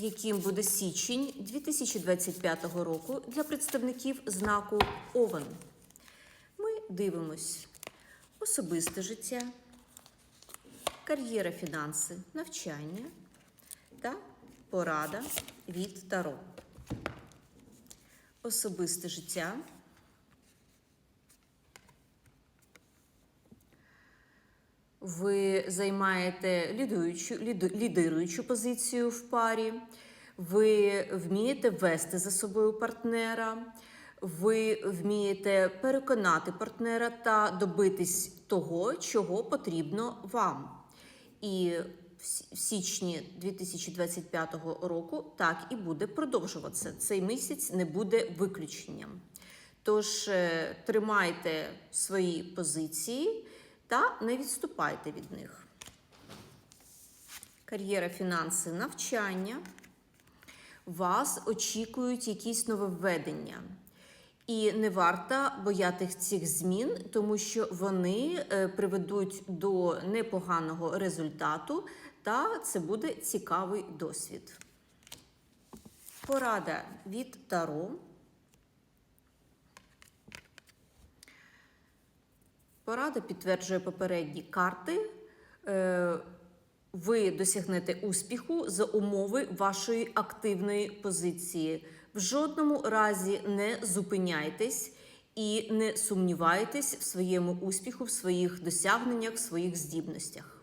яким буде січень 2025 року для представників знаку Овен. Ми дивимось особисте життя, кар'єра, фінанси, навчання та порада від Таро. Особисте життя. Ви займаєте лідуючу, ліду- лідируючу позицію в парі, ви вмієте вести за собою партнера, ви вмієте переконати партнера та добитись того, чого потрібно вам. І в січні 2025 року так і буде продовжуватися. Цей місяць не буде виключенням. Тож е, тримайте свої позиції та не відступайте від них. Кар'єра, фінанси, навчання. Вас очікують якісь нововведення. І не варто боятися цих змін, тому що вони е, приведуть до непоганого результату, та це буде цікавий досвід. Порада від Таро. Порада підтверджує попередні карти. Е, Ви досягнете успіху за умови вашої активної позиції. В жодному разі не зупиняйтесь і не сумнівайтесь в своєму успіху, в своїх досягненнях, в своїх здібностях.